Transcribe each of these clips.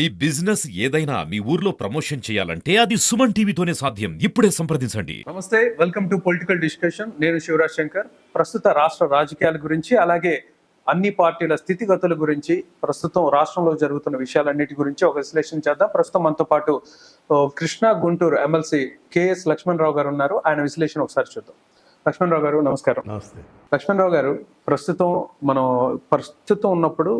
ఈ బిజినెస్ ఏదైనా మీ ఊర్లో ప్రమోషన్ చేయాలంటే అది సుమన్ టీవీతోనే సాధ్యం. ఇప్పుడే సంప్రదించండి. నమస్తే వెల్కమ్ టు పొలిటికల్ డిస్కషన్. నేను శివరాజ్ శంకర్. ప్రస్తుత రాష్ట్ర రాజకీయాల గురించి అలాగే అన్ని పార్టీల స్థితిగతుల గురించి ప్రస్తుతం రాష్ట్రంలో జరుగుతున్న విషయాలన్నిటి గురించి ఒక విశ్లేషణ చేద్దాం. ప్రస్తుతం మనతో పాటు కృష్ణా గుంటూరు ఎమ్మెల్సీ కేఎస్ లక్ష్మణరావు గారు ఉన్నారు. ఆయన విశ్లేషణ ఒకసారి చూద్దాం. లక్ష్మణరావు గారు నమస్కారం. నమస్తే. లక్ష్మణరావు గారు ప్రస్తుతం మనం ప్రస్తుతం ఉన్నప్పుడు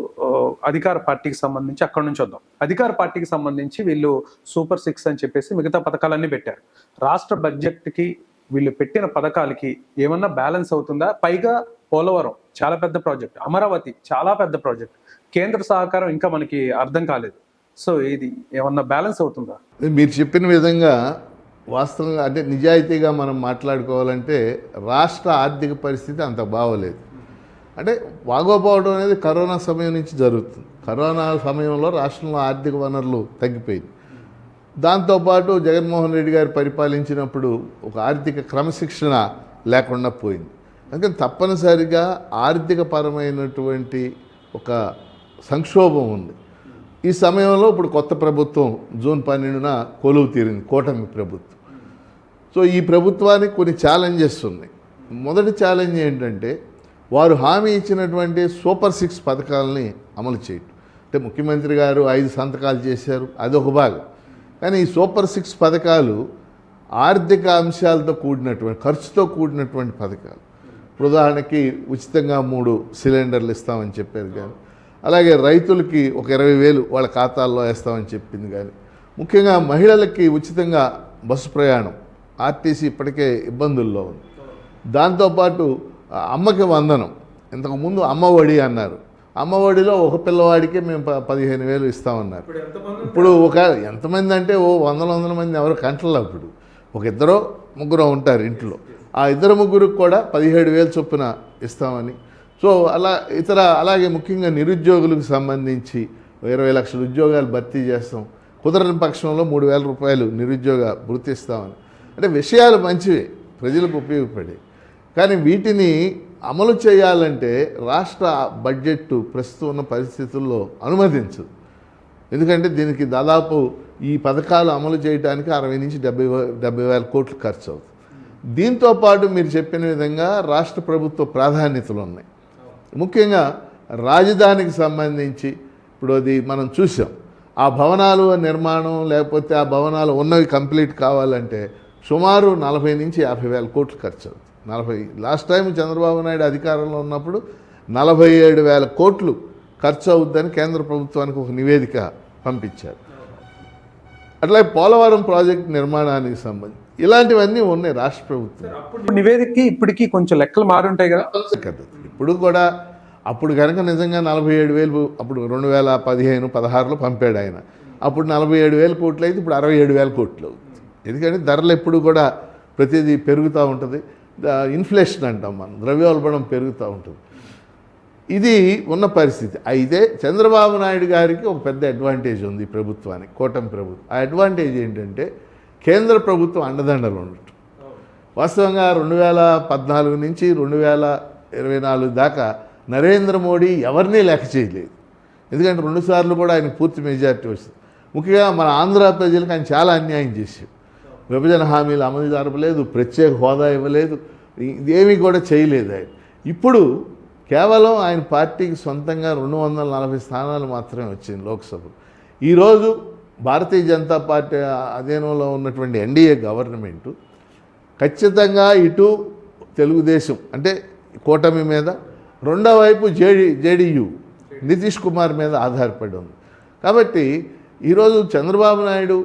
అధికార పార్టీకి సంబంధించి అక్కడ నుంచి వద్దాం. అధికార పార్టీకి సంబంధించి వీళ్ళు సూపర్ సిక్స్ అని చెప్పేసి మిగతా పథకాలన్నీ పెట్టారు. రాష్ట్ర బడ్జెట్కి వీళ్ళు పెట్టిన పథకాలకి ఏమన్నా బ్యాలెన్స్ అవుతుందా? పైగా పోలవరం చాలా పెద్ద ప్రాజెక్ట్. అమరావతి చాలా పెద్ద ప్రాజెక్ట్. కేంద్ర సహకారం ఇంకా మనకి అర్థం కాలేదు. సో ఇది ఏమన్నా బ్యాలెన్స్ అవుతుందా? మీరు చెప్పిన విధంగా వాస్తవంగా అంటే నిజాయితీగా మనం మాట్లాడుకోవాలంటే రాష్ట్ర ఆర్థిక పరిస్థితి అంత బాగోలేదు. అంటే బాగోపోవడం అనేది కరోనా సమయం నుంచి జరుగుతుంది. కరోనా సమయంలో రాష్ట్రంలో ఆర్థిక వనరులు తగ్గిపోయింది. దాంతోపాటు జగన్మోహన్ రెడ్డి గారు పరిపాలించినప్పుడు ఒక ఆర్థిక క్రమశిక్షణ లేకుండా పోయింది. అందుకని తప్పనిసరిగా ఆర్థిక పరమైనటువంటి ఒక సంక్షోభం ఉంది. ఈ సమయంలో ఇప్పుడు కొత్త ప్రభుత్వం జూన్ పన్నెండున కొలువు తీరింది కూటమి ప్రభుత్వం. సో ఈ ప్రభుత్వానికి కొన్ని ఛాలెంజెస్ ఉన్నాయి. మొదటి ఛాలెంజ్ ఏంటంటే వారు హామీ ఇచ్చినటువంటి సూపర్ సిక్స్ పథకాలని అమలు చేయటం. అంటే ముఖ్యమంత్రి గారు ఐదు సంతకాలు చేశారు అదొక భాగం. కానీ ఈ సూపర్ సిక్స్ పథకాలు ఆర్థిక అంశాలతో కూడినటువంటి ఖర్చుతో కూడినటువంటి పథకాలు. ఉదాహరణకి ఉచితంగా మూడు సిలిండర్లు ఇస్తామని చెప్పారు కానీ అలాగే రైతులకి ఒక ఇరవై వేలు వాళ్ళ ఖాతాల్లో వేస్తామని చెప్పింది కానీ ముఖ్యంగా మహిళలకి ఉచితంగా బస్సు ప్రయాణం. ఆర్టీసీ ఇప్పటికే ఇబ్బందుల్లో ఉంది. దాంతోపాటు అమ్మకి వందనం. ఇంతకుముందు అమ్మఒడి అన్నారు. అమ్మఒడిలో ఒక పిల్లవాడికి మేము పదిహేను వేలు ఇస్తామన్నారు. ఇప్పుడు ఒక ఎంతమంది అంటే ఓ వందల వందల మంది ఎవరు కంటలు అప్పుడు. ఒక ఇద్దరు ముగ్గురు ఉంటారు ఇంట్లో. ఆ ఇద్దరు ముగ్గురికి కూడా పదిహేడు వేలు చొప్పున ఇస్తామని. సో అలా ఇతర అలాగే ముఖ్యంగా నిరుద్యోగులకు సంబంధించి ఇరవై లక్షల ఉద్యోగాలు భర్తీ చేస్తాం. కుదరని పక్షంలో మూడు వేల రూపాయలు నిరుద్యోగ భృతి ఇస్తామని. అంటే విషయాలు మంచివి ప్రజలకు ఉపయోగపడే. కానీ వీటిని అమలు చేయాలంటే రాష్ట్ర బడ్జెట్ ప్రస్తుతం ఉన్న పరిస్థితుల్లో అనుమతించదు ఎందుకంటే దీనికి దాదాపు ఈ పథకాలు అమలు చేయడానికి అరవై నుంచి డెబ్బై డెబ్బై వేల కోట్లు ఖర్చు అవుతుంది దీంతో పాటు మీరు చెప్పిన విధంగా రాష్ట్ర ప్రభుత్వ ప్రాధాన్యతలు ఉన్నాయి. ముఖ్యంగా రాజధానికి సంబంధించి ఇప్పుడు అది మనం చూసాం. ఆ భవనాలు నిర్మాణం లేకపోతే ఆ భవనాలు ఉన్నవి కంప్లీట్ కావాలంటే సుమారు నలభై నుంచి యాభై వేల కోట్లు ఖర్చు అవుతుంది. నలభై లాస్ట్ టైం చంద్రబాబు నాయుడు అధికారంలో ఉన్నప్పుడు నలభై ఏడు వేల కోట్లు ఖర్చు అవుద్దని కేంద్ర ప్రభుత్వానికి ఒక నివేదిక పంపించారు. అట్లా పోలవరం ప్రాజెక్ట్ నిర్మాణానికి సంబంధించి ఇలాంటివన్నీ ఉన్నాయి రాష్ట్ర ప్రభుత్వం. అప్పుడు నివేదికకి ఇప్పటికి కొంచెం లెక్కలు మారుంటాయి కదా? కదా ఇప్పుడు కూడా అప్పుడు కనుక నిజంగా నలభై ఏడు వేలు అప్పుడు రెండు వేల పదిహేను పదహారులో పంపాడు ఆయన. అప్పుడు నలభై ఏడు వేల కోట్లు అయితే ఇప్పుడు అరవై ఏడు వేల కోట్లు. ఎందుకంటే ధరలు ఎప్పుడు కూడా ప్రతిదీ పెరుగుతూ ఉంటుంది. ద- ఇన్ఫ్లేషన్ అంటాం మనం ద్రవ్యోల్బణం పెరుగుతూ ఉంటుంది. ఇది ఉన్న పరిస్థితి. అయితే చంద్రబాబు నాయుడు గారికి ఒక పెద్ద అడ్వాంటేజ్ ఉంది ప్రభుత్వానికి కూటమి ప్రభుత్వం. ఆ అడ్వాంటేజ్ ఏంటంటే కేంద్ర ప్రభుత్వం అండదండలు ఉండటం వాస్తవంగా రెండు వేల పద్నాలుగు నుంచి రెండు వేల ఇరవై నాలుగు దాకా నరేంద్ర మోడీ ఎవరినీ లెక్క చేయలేదు. ఎందుకంటే రెండుసార్లు కూడా ఆయన పూర్తి మెజారిటీ వస్తుంది ముఖ్యంగా మన ఆంధ్ర ప్రజలకు ఆయన చాలా అన్యాయం చేశాడు. విభజన హామీలు అమలు జరపలేదు ప్రత్యేక హోదా ఇవ్వలేదు ఇదేమీ కూడా చేయలేదు ఆయన. ఇప్పుడు కేవలం ఆయన పార్టీకి సొంతంగా రెండు వందల నలభై స్థానాలు మాత్రమే వచ్చింది లోక్సభ. ఈరోజు భారతీయ జనతా పార్టీ అధీనంలో ఉన్నటువంటి ఎన్డీఏ గవర్నమెంటు ఖచ్చితంగా ఇటు తెలుగుదేశం అంటే కూటమి మీద రెండో వైపు జేడి జేడీయూ నితీష్ కుమార్ మీద ఆధారపడి ఉంది. కాబట్టి ఈరోజు చంద్రబాబు నాయుడు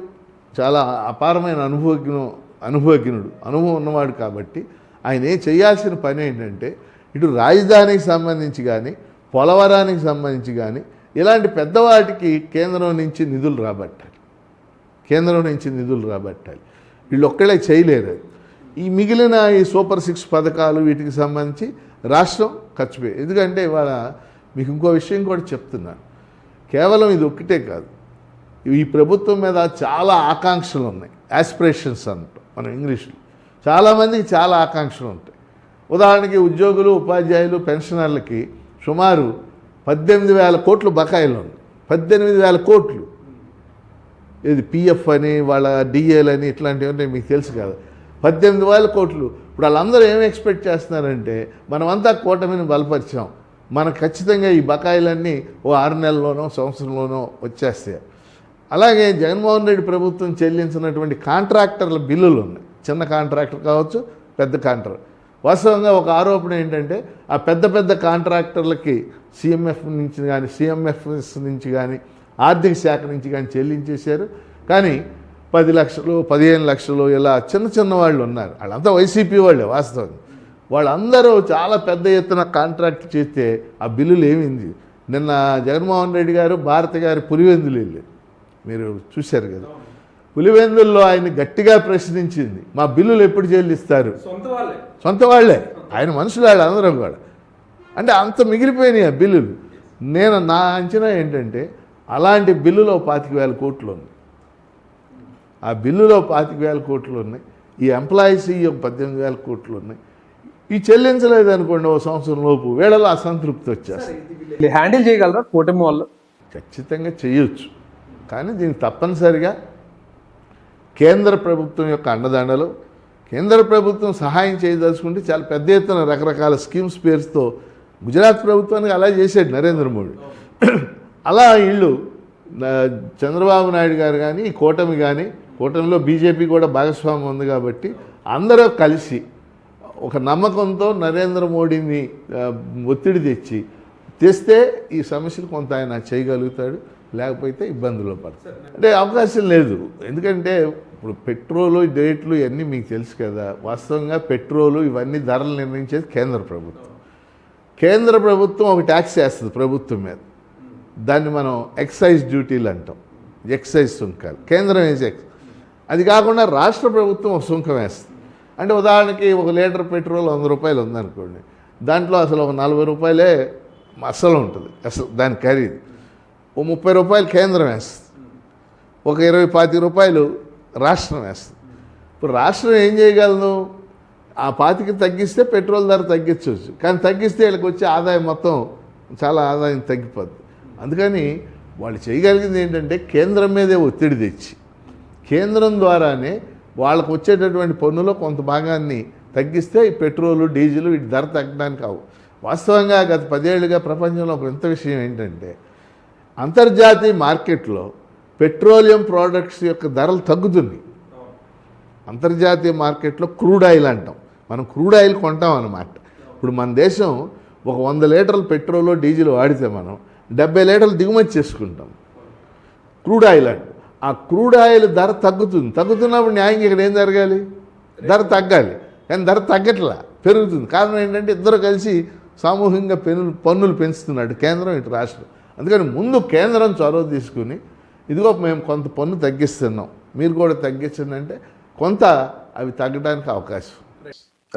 చాలా అపారమైన అనుభవజ్ఞ అనుభవజ్ఞుడు. అనుభవం ఉన్నవాడు కాబట్టి ఆయన ఏం చేయాల్సిన పని ఏంటంటే ఇటు రాజధానికి సంబంధించి కానీ పోలవరానికి సంబంధించి కానీ ఇలాంటి పెద్దవాటికి కేంద్రం నుంచి నిధులు రాబట్టాలి. కేంద్రం నుంచి నిధులు రాబట్టాలి. వీళ్ళు ఒక్కడే చేయలేరు. ఈ మిగిలిన ఈ సూపర్ సిక్స్ పథకాలు వీటికి సంబంధించి రాష్ట్రం ఖర్చు ఎందుకంటే ఇవాళ మీకు ఇంకో విషయం కూడా చెప్తున్నాను కేవలం ఇది ఒక్కటే కాదు. ఈ ప్రభుత్వం మీద చాలా ఆకాంక్షలు ఉన్నాయి. యాస్పిరేషన్స్ అంటాం మనం ఇంగ్లీష్లో. చాలామందికి చాలా ఆకాంక్షలు ఉంటాయి. ఉదాహరణకి ఉద్యోగులు ఉపాధ్యాయులు పెన్షనర్లకి సుమారు పద్దెనిమిది వేల కోట్లు బకాయిలు ఉన్నాయి. పద్దెనిమిది వేల కోట్లు. ఇది పిఎఫ్ అని వాళ్ళ డిఏలు అని ఇట్లాంటివి ఉంటాయి మీకు తెలుసు కదా. పద్దెనిమిది వేల కోట్లు. ఇప్పుడు వాళ్ళందరూ ఏం ఎక్స్పెక్ట్ చేస్తున్నారంటే మనమంతా కూటమిని బలపరిచాం. మనకు ఖచ్చితంగా ఈ బకాయిలన్నీ ఓ ఆరు నెలల్లోనో సంవత్సరంలోనో వచ్చేస్తాయి. అలాగే జగన్మోహన్ రెడ్డి ప్రభుత్వం చెల్లించినటువంటి కాంట్రాక్టర్ల బిల్లులు ఉన్నాయి. చిన్న కాంట్రాక్టర్ కావచ్చు పెద్ద కాంట్రాక్టర్. వాస్తవంగా ఒక ఆరోపణ ఏంటంటే ఆ పెద్ద పెద్ద కాంట్రాక్టర్లకి సీఎంఎఫ్ నుంచి కానీ సిఎంఎఫ్ఎస్ నుంచి కానీ ఆర్థిక శాఖ నుంచి కానీ చెల్లించేశారు. కానీ పది లక్షలు పదిహేను లక్షలు ఇలా చిన్న చిన్న వాళ్ళు ఉన్నారు. వాళ్ళంతా వైసీపీ వాళ్ళే వాస్తవంగా. వాళ్ళందరూ చాలా పెద్ద ఎత్తున కాంట్రాక్ట్ చేస్తే ఆ బిల్లులు ఏమింది నిన్న జగన్మోహన్ రెడ్డి గారు భారత గారి పులివెందులు వెళ్ళారు. మీరు చూశారు కదా. పులివెందుల్లో ఆయన గట్టిగా ప్రశ్నించింది మా బిల్లులు ఎప్పుడు చెల్లిస్తారు సొంత వాళ్ళే. ఆయన మనుషులు వాళ్ళు అందరం కూడా. అంటే అంత మిగిలిపోయినాయి ఆ బిల్లులు. నేను నా అంచనా ఏంటంటే అలాంటి బిల్లులో పాతిక వేల కోట్లు ఉన్నాయి. ఆ బిల్లులో పాతిక వేల కోట్లు ఉన్నాయి. ఈ ఎంప్లాయీస్ ఈ పద్దెనిమిది వేల కోట్లు ఉన్నాయి. ఈ చెల్లించలేదు అనుకోండి ఓ సంవత్సరం లోపు వేళలో అసంతృప్తి వచ్చేస్తుంది. హ్యాండిల్ చేయగలరా? కూటమి వాళ్ళు? ఖచ్చితంగా చేయొచ్చు. కానీ దీనికి తప్పనిసరిగా కేంద్ర ప్రభుత్వం యొక్క అండదండలు కేంద్ర ప్రభుత్వం సహాయం చేయదలుచుకుంటే చాలా పెద్ద ఎత్తున రకరకాల స్కీమ్స్ పేరుతో గుజరాత్ ప్రభుత్వానికి అలా చేశాడు నరేంద్ర మోడీ. అలా వీళ్ళు చంద్రబాబు నాయుడు గారు కానీ ఈ కూటమి కానీ కూటమిలో బీజేపీ కూడా భాగస్వామ్యం ఉంది కాబట్టి అందరూ కలిసి ఒక నమ్మకంతో నరేంద్ర మోడీని ఒత్తిడి తెచ్చి తెస్తే ఈ సమస్యలు కొంత ఆయన చేయగలుగుతాడు. లేకపోతే ఇబ్బందుల్లో పడతారు. అంటే అవకాశం లేదు. ఎందుకంటే ఇప్పుడు పెట్రోలు డేట్లు ఇవన్నీ మీకు తెలుసు కదా. వాస్తవంగా పెట్రోలు ఇవన్నీ ధరలు నిర్ణయించేది కేంద్ర ప్రభుత్వం. కేంద్ర ప్రభుత్వం ఒక ట్యాక్స్ వేస్తుంది ప్రభుత్వం మీద. దాన్ని మనం ఎక్సైజ్ డ్యూటీలు అంటాం. ఎక్సైజ్ సుంకాలు. కేంద్రం వేసే ఎక్స్ అది కాకుండా రాష్ట్ర ప్రభుత్వం ఒక సుంకం వేస్తుంది. అంటే ఉదాహరణకి ఒక లీటర్ పెట్రోల్ వంద రూపాయలు ఉందనుకోండి. దాంట్లో అసలు ఒక నలభై రూపాయలే అసలు ఉంటుంది. అసలు దాని ఖరీదు. ఓ ముప్పై రూపాయలు కేంద్రం వేస్తుంది. ఒక ఇరవై పాతిక రూపాయలు రాష్ట్రం వేస్తుంది. ఇప్పుడు రాష్ట్రం ఏం చేయగలను? ఆ పాతికి తగ్గిస్తే పెట్రోల్ ధర తగ్గించవచ్చు. కానీ తగ్గిస్తే వీళ్ళకి వచ్చే ఆదాయం మొత్తం చాలా ఆదాయం తగ్గిపోద్ది. అందుకని వాళ్ళు చేయగలిగింది ఏంటంటే కేంద్రం మీదే ఒత్తిడి తెచ్చి కేంద్రం ద్వారానే వాళ్ళకు వచ్చేటటువంటి పన్నులో కొంత భాగాన్ని తగ్గిస్తే ఈ పెట్రోలు డీజిల్ వీటి ధర తగ్గడానికి అవు వాస్తవంగా గత పదేళ్ళుగా ప్రపంచంలో ఒక వింత విషయం ఏంటంటే అంతర్జాతీయ మార్కెట్లో పెట్రోలియం ప్రోడక్ట్స్ యొక్క ధరలు తగ్గుతుంది. అంతర్జాతీయ మార్కెట్లో క్రూడ్ ఆయిల్ అంటాం. మనం క్రూడ్ ఆయిల్ కొంటాం అన్నమాట. ఇప్పుడు మన దేశం ఒక వంద లీటర్ల పెట్రోల్ డీజిల్ వాడితే మనం డెబ్బై లీటర్లు దిగుమతి చేసుకుంటాం. క్రూడ్ ఆయిల్ అంట. ఆ క్రూడ్ ఆయిల్ ధర తగ్గుతుంది. తగ్గుతున్నప్పుడు న్యాయంగా ఇక్కడ ఏం జరగాలి? ధర తగ్గాలి. కానీ ధర తగ్గట్లా పెరుగుతుంది. కారణం ఏంటంటే ఇద్దరు కలిసి సామూహికంగా పెన్నులు పన్నులు పెంచుతున్నాడు కేంద్రం ఇటు రాష్ట్రం. అందుకని ముందు కేంద్రం చొరవ తీసుకుని ఇదిగో మేము కొంత పన్ను తగ్గిస్తున్నాం. మీరు కూడా తగ్గించండి అంటే కొంత అవి తగ్గడానికి అవకాశం.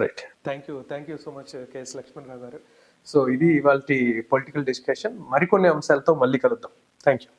Right thank you thank you so much KS Lakshmanarao garu. So ఇది ఇవాళ పొలిటికల్ డిస్కషన్ మరికొన్ని అంశాలతో మళ్ళీ కలుద్దాం. Thank you